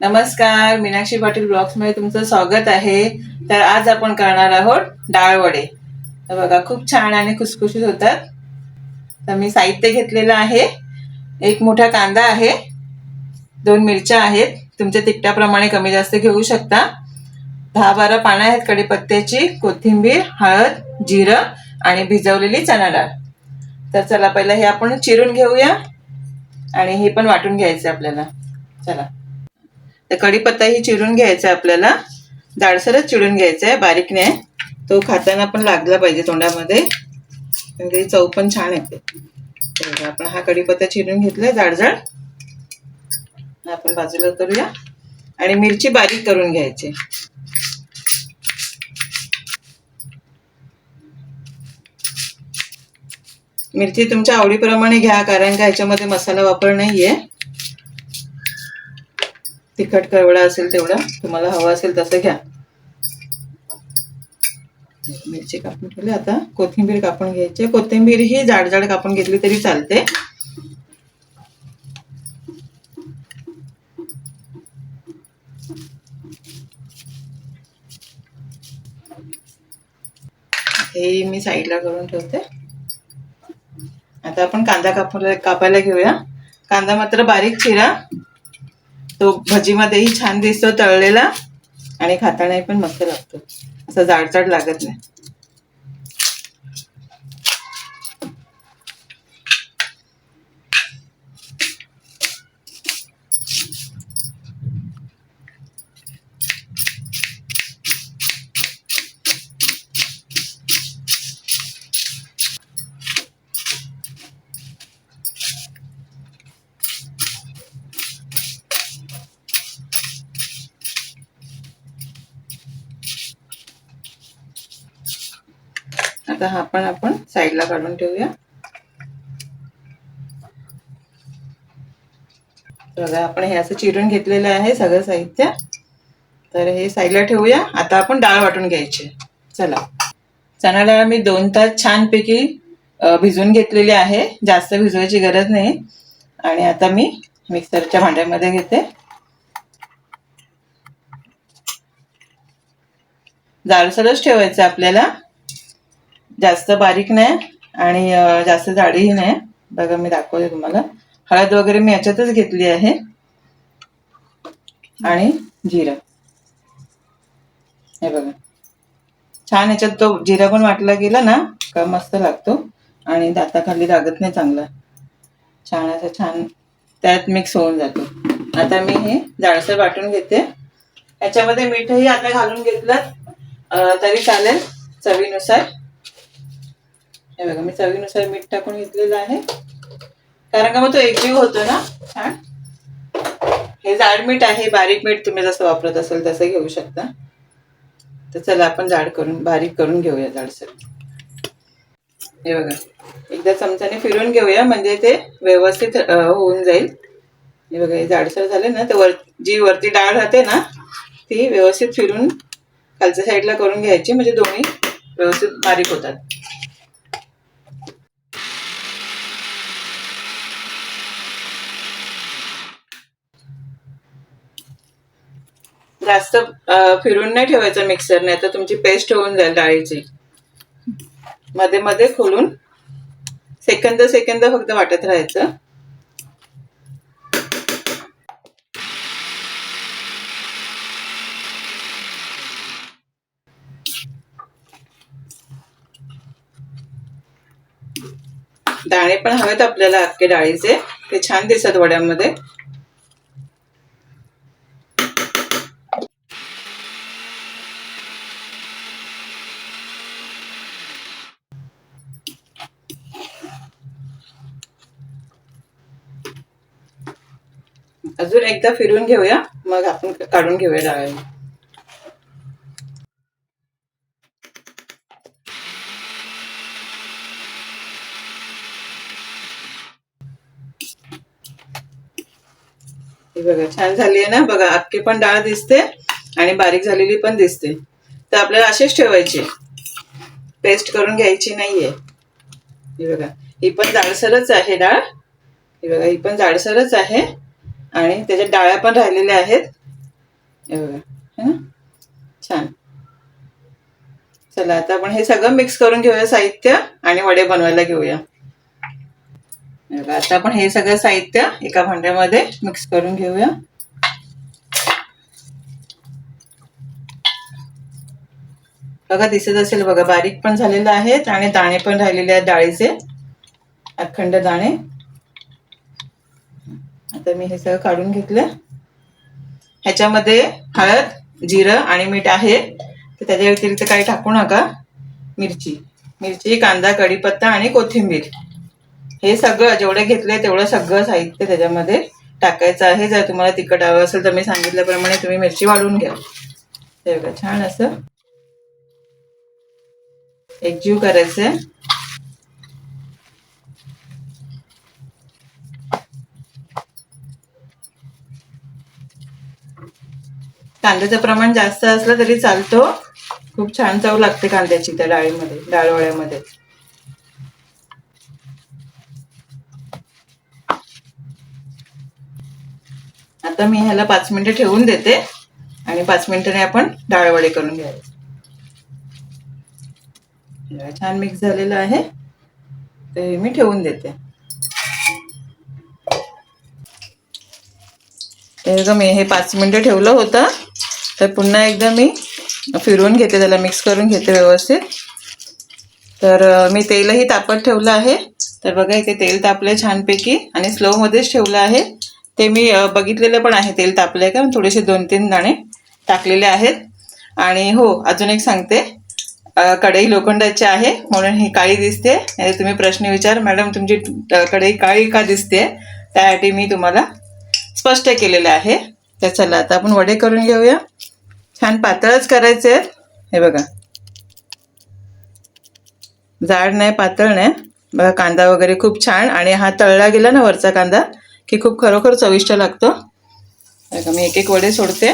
नमस्कार मीनाक्षी पाटील ब्लॉग्समध्ये तुमचं स्वागत आहे. तर आज आपण करणार आहोत डाळवडे तर बघा खूप छान आणि खुसखुशीत होतात. तर मी साहित्य घेतलेलं आहे. एक मोठा कांदा आहे. दोन मिरच्या आहेत. तुमच्या तिखटाप्रमाणे कमी जास्त घेऊ शकता. दहा बारा पानं आहेत कढीपत्त्याची कोथिंबीर हळद जिरं आणि भिजवलेली चणा डाळ. तर चला पहिलं हे आपण चिरून घेऊया आणि हे पण वाटून घ्यायचं आपल्याला. चला. तर कढीपत्ता ही चिरून घ्यायचा आपल्याला. जाडसरच चिरून घ्यायचा आहे बारीक नाही तो खाताना पण लागला पाहिजे तोंडामध्ये. म्हणजे चव पण छान येते. तर आपण हा कढीपत्ता चिरून घेतलाय जाडजाड. आपण बाजूला करूया. आणि मिरची बारीक करून घ्यायची. मिरची तुमच्या आवडीप्रमाणे घ्या कारण का ह्याच्यामध्ये मसाला वापर नाहीये. तिखट करवडा असेल तेवढा तुम्हाला हवा असेल तसं घ्या. मिरची कापून ठेवली आता कोथिंबीर कापून घ्यायची कोथिंबीर ही जाड जाड कापून घेतली तरी चालते. हे मी साईडला करून ठेवते. आता आपण कांदा कापून कापायला घेऊया. कांदा मात्र बारीक चिरा. तो भजीमध्येही छान दिसतो तळलेला आणि खातानाही पण मस्त लागतो. असं जाडजाड लागत नाही. आता हा पण आपण साईडला काढून ठेवूया. बघा आपण हे असं चिरून घेतलेलं आहे सगळं साहित्य. तर हे साईडला ठेवूया. आता आपण डाळ वाटून घ्यायची. चला. चणा डाळ मी दोन तास छानपैकी भिजवून घेतलेली आहे. जास्त भिजवायची गरज नाही. आणि आता मी मिक्सरच्या भांड्यामध्ये घेते. जाडसरच ठेवायचं आपल्याला. जास्त बारीक नाही आणि जास्त जाडीही नाही. बघा मी दाखवते तुम्हाला. हळद वगैरे मी याच्यातच घेतली आहे. आणि जिरं. हे बघा. छान याच्यात तो जिरा पण वाटला गेला ना का मस्त लागतो. आणि दाताखाली लागत नाही चांगला. छान असं छान त्यात मिक्स होऊन जातो. आता मी हे जाडसर वाटून घेते. याच्यामध्ये मीठही आता घालून घेतलं. तरी चालेल चवीनुसार. हे बघा मी चवीनुसार मीठ टाकून घेतलेलं आहे. कारण का मग तो एकजीव होतो ना? छान. हे जाड मीठ आहे बारीक मीठ तुम्ही जसं वापरत असेल तसं घेऊ शकता. तर चला आपण जाड करून बारीक करून घेऊया जाडसर. हे बघा एकदा चमच्याने फिरून घेऊया म्हणजे ते व्यवस्थित होऊन जाईल. हे बघा हे जाडसर झाले ना तर वर जी वरती डाळ राहते ना ती व्यवस्थित फिरून खालच्या साईडला करून घ्यायची म्हणजे दोन्ही व्यवस्थित बारीक होतात. जास्त फिरून नाही ठेवायचं मिक्सर नाही तर तुमची पेस्ट होऊन जाईल डाळीची. मध्ये मध्ये खोलून सेकंद सेकंद फक्त वाटत राहायचं. दाणे पण हवेत आपल्याला अख्खे डाळीचे. ते छान दिसत वड्यामध्ये. अजून एकदा फिरून घेऊया. मग आपण काढून घेऊया डाळ. बघा छान झाली आहे ना? बघा अख्खी पण डाळ दिसते आणि बारीक झालेली पण दिसते. तर आपल्याला असेच ठेवायचे. पेस्ट करून घ्यायची नाहीये. हे बघा ही पण जाडसरच आहे डाळ. ही बघा ही पण जाडसरच आहे. आणि त्याच्यात डाळ्या पण राहिलेल्या आहेत. छान. चला आता आपण हे सगळं मिक्स करून घेऊया साहित्य आणि वडे बनवायला घेऊया. आता आपण हे सगळं साहित्य एका भांड्यामध्ये मिक्स करून घेऊया. बघा दिसत असेल बघा बारीक पण झालेलं आहेत आणि दाणे पण राहिलेले आहेत डाळीचे. अखंड दाणे. आता मी हे सगळं काढून घेतलं. ह्याच्यामध्ये हळद जिरं आणि मीठ आहे. तर त्याच्या व्यतिरिक्त काही टाकू नका. मिरची. मिरची कांदा कढीपत्ता आणि कोथिंबीर. हे सगळं जेवढे घेतले तेवढं सगळं साहित्य त्याच्यामध्ये टाकायचं आहे. जर तुम्हाला तिखट हवं असेल तर मी सांगितल्याप्रमाणे तुम्ही मिरची वाढून घ्या. हे छान असं. एकजीव करायचंय. कांद्याचं प्रमाण जास्त असलं तरी चालतो. खूप छान चव लागते कांद्याची त्या डाळीमध्ये डाळवळ्यामध्ये. आता मी ह्याला पाच मिनिटं ठेवून देते आणि पाच मिनिटांनी आपण डाळवडे करून घ्यायचे छान मिक्स झालेलं आहे. ते मी ठेवून देते. मी हे पाच मिनिटं ठेवलं होतं. तर पुन्हा एकदा मी फिरवून घेते त्याला मिक्स करून घेते व्यवस्थित. तर मी तेलही तापत ठेवलं आहे. तर बघा इथे तेल तापलंय छानपैकी आणि स्लोमध्येच ठेवलं आहे. ते मी बघितलेलं पण आहे तेल तापलंय का? थोडेसे दोन तीन दाणे टाकलेले आहेत. आणि हो अजून एक सांगते. कढई लोखंडाची आहे म्हणून ही काळी दिसते. आणि तुम्ही प्रश्न विचार मॅडम तुमची कढई काळी का दिसते? त्यासाठी मी तुम्हाला स्पष्ट केलेलं आहे. तर चला आता आपण वडे करून घेऊया. छान पातळच करायचे आहेत. हे बघा. जाड नाही पातळ नाही. बघा कांदा वगैरे खूप छान आणि हा तळला गेला ना वरचा कांदा की खूप खरोखर चविष्ट लागतो. बघा मी एक एक वडे सोडते.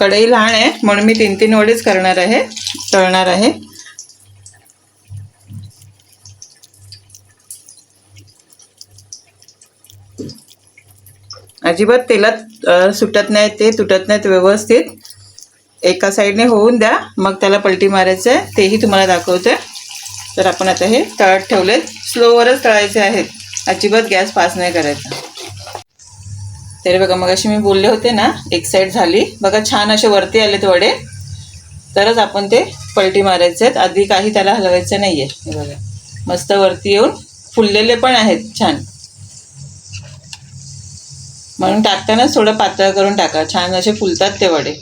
कढई लहान आहे म्हणून मी तीन तीन वडेच करणार आहे तळणार आहे. अजिबात तेलात सुटत नाहीत ते तुटत नाहीत व्यवस्थित. एका साईडने होऊन द्या मग त्याला पलटी मारायचं आहे तेही तुम्हाला दाखवते तर आपण आता हे तळत ठेवलेत. स्लोवरच तळायचे आहेत. अजिबात गॅस पास नाही करायचा. तरी बघा मग अशी मी बोलले होते ना एक साईड झाली. बघा छान असे वरती आलेत वडे तरच आपण ते पलटी मारायचे आहेत. आधी काही त्याला हलवायचं नाही आहे बघा. मस्त वरती येऊन फुललेले पण आहेत छान. म्हणून टाकतानाच थोडं पातळ करून टाका. छान असे फुलतात ते वडे.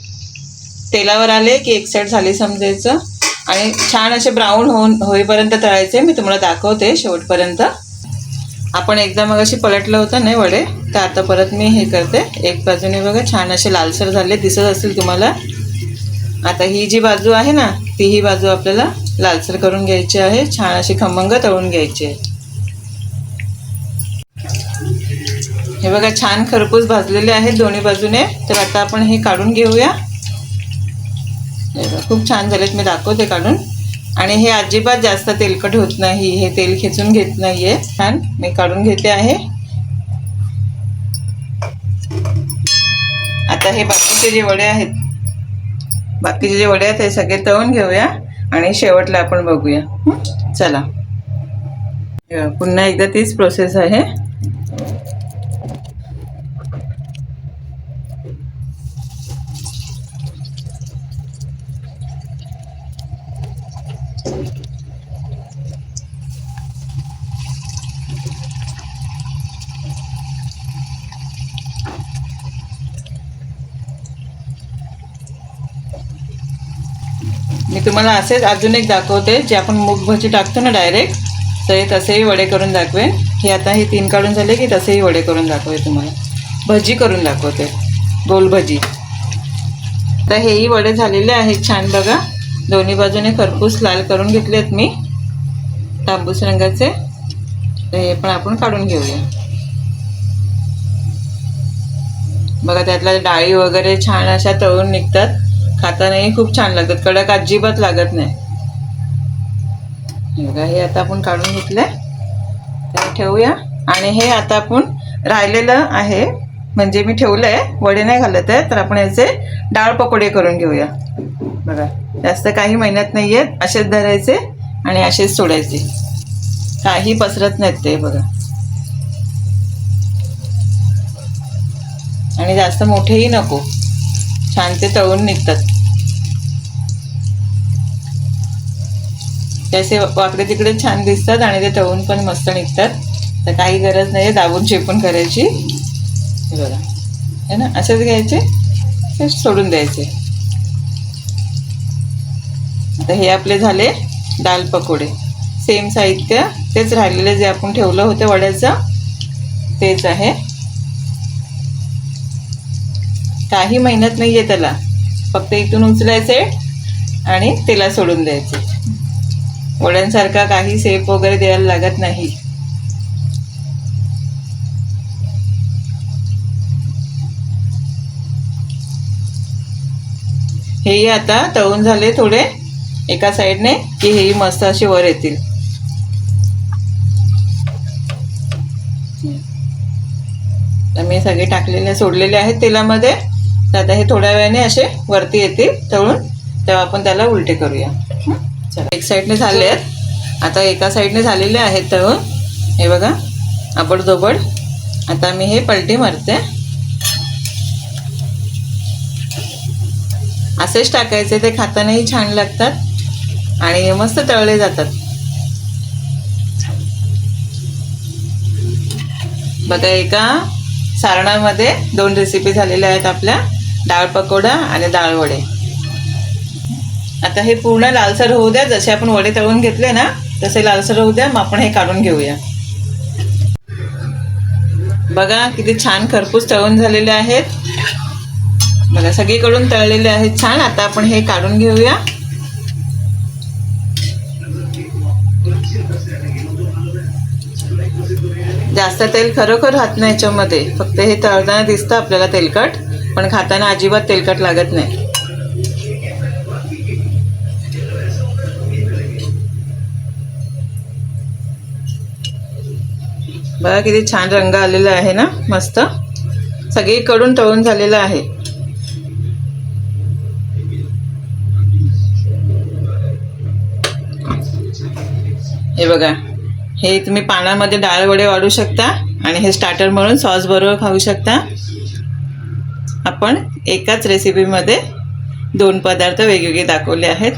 तेलावर आले की एक साईड झाली समजायचं. आणि छान असे ब्राऊन होऊन होईपर्यंत तळायचे. मी तुम्हाला दाखवते शेवटपर्यंत. आपण एकदा मग अशी पलटलं होतं नाही वडे? तर आता परत मी हे करते. एक बाजूने बघा छान असे लालसर झाले दिसत असतील तुम्हाला. आता ही जी बाजू आहे ना ती ही बाजू आपल्याला लालसर करून घ्यायची आहे. छान अशी खमंग तळून घ्यायची आहे. हे बघा छान खरपूस भाजलेले आहेत दोन्ही बाजूने. तर आता आपण हे काढून घेऊया. खूप छान झालेत. मी दाखवते काढून. आणि हे अजिबात जास्त तेलकट होत नाही. हे तेल खेचून घेत नाही आहे छान मी काढून घेते आहे. आता हे बाकीचे जे वडे आहेत बाकीचे जे वडे आहेत हे सगळे तळून घेऊया आणि शेवटला आपण बघूया. चला. पुन्हा एकदा तीच प्रोसेस आहे. तुम्हाला असेच अजून एक दाखवते जे आपण मूगभजी टाकतो ना डायरेक्ट तर हे तसेही वडे करून दाखवेन. हे आता हे तीन काढून झाले की तसेही वडे करून दाखवे तुम्हाला. भजी करून दाखवते गोल भजी. तर हेही वडे झालेले आहेत छान बघा. दोन्ही बाजूने खरपूस लाल करून घेतलेत मी तांबूस रंगाचे. तर हे पण आपण काढून घेऊया. बघा त्यातल्या डाळी वगैरे छान अशा तळून निघतात. खातानाही खूप छान लागतात. कडक अजिबात लागत नाही. हे बघा हे आता आपण काढून घेतलंय. तर ठेवूया. आणि हे आता आपण राहिलेलं आहे. म्हणजे मी ठेवलंय. वडे नाही घालत आहे. तर आपण याचे डाळ पकोडे करून घेऊया. बघा जास्त काही मेहनत नाही आहेत असेच धरायचे आणि असेच सोडायचे. काही पसरत नाहीत ते बघा. आणि जास्त मोठेही नको. छान ते तळून निघतात. त्याचे वाकडे तिकडे छान दिसतात आणि ते तळून पण मस्त निघतात. तर काही गरज नाही दाबून चेपून करायची. बघा. है ना असेच घ्यायचे ते सोडून द्यायचे. आता हे आपले झाले दाल पकोडे. सेम साहित्य तेच राहिलेले जे आपण ठेवलं होतं वड्याचं तेच आहे. काही मेहनत नाही आहे त्याला. फक्त इथून उचलायचे आणि तेला सोडून द्यायचे. वड्यांसारखा काही सेप वगैरे द्यायला लागत नाही. हेही आता तळून झाले थोडे. एका साईडने की हेही मस्त असे वर येतील. तर मी सगळे टाकलेले सोडलेले आहेत तेलामध्ये. तर आता हे थोड्या वेळाने असे वरती येतील तळून. तेव्हा आपण त्याला उलटे करूया. चला एक साईडने झाले आहेत. आता एका साईडने झालेले आहेत तळून. हे बघा आबडधोबड आता मी हे पलटी मारते. असेच टाकायचे ते खातानाही छान लागतात आणि मस्त तळले जातात. बघा एका सारणामध्ये दोन रेसिपी झालेल्या आहेत आपल्या. डाळ पकोडा आणि डाळ वडे. आता हे पूर्ण लालसर होऊ द्या जसे आपण वडे तळून घेतले ना तसे लालसर होऊ द्या मग आपण हे काढून घेऊया. बघा किती छान खरपूस तळून झालेले आहेत. बघा सगळीकडून तळलेले आहेत छान. आता आपण हे काढून घेऊया. जास्त तेल खरोखर राहत नाही याच्यामध्ये. फक्त हे तळताना दिसतं आपल्याला तेलकट. पण खाताना अजिबात तेलकट लागत नाही. बघा किती छान रंग आलेला आहे ना मस्त. सगळीकडून तळून झालेलं आहे. हे बघा हे तुम्ही पानामध्ये डाळ वडे वाढू शकता आणि हे स्टार्टर म्हणून सॉस बरोबर खाऊ शकता. आपण एकाच रेसिपीमध्ये दोन पदार्थ वेगवेगळे दाखवले आहेत.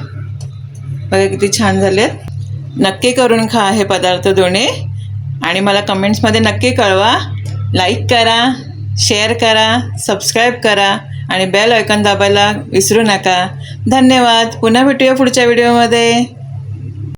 बघा किती छान झालेत. नक्की करून खा हे पदार्थ दोन्ही. आणि मला कमेंट्समध्ये नक्की कळवा. लाईक करा शेअर करा सबस्क्राईब करा आणि बेल आयकॉन दाबायला विसरू नका. धन्यवाद. पुन्हा भेटूया पुढच्या व्हिडिओमध्ये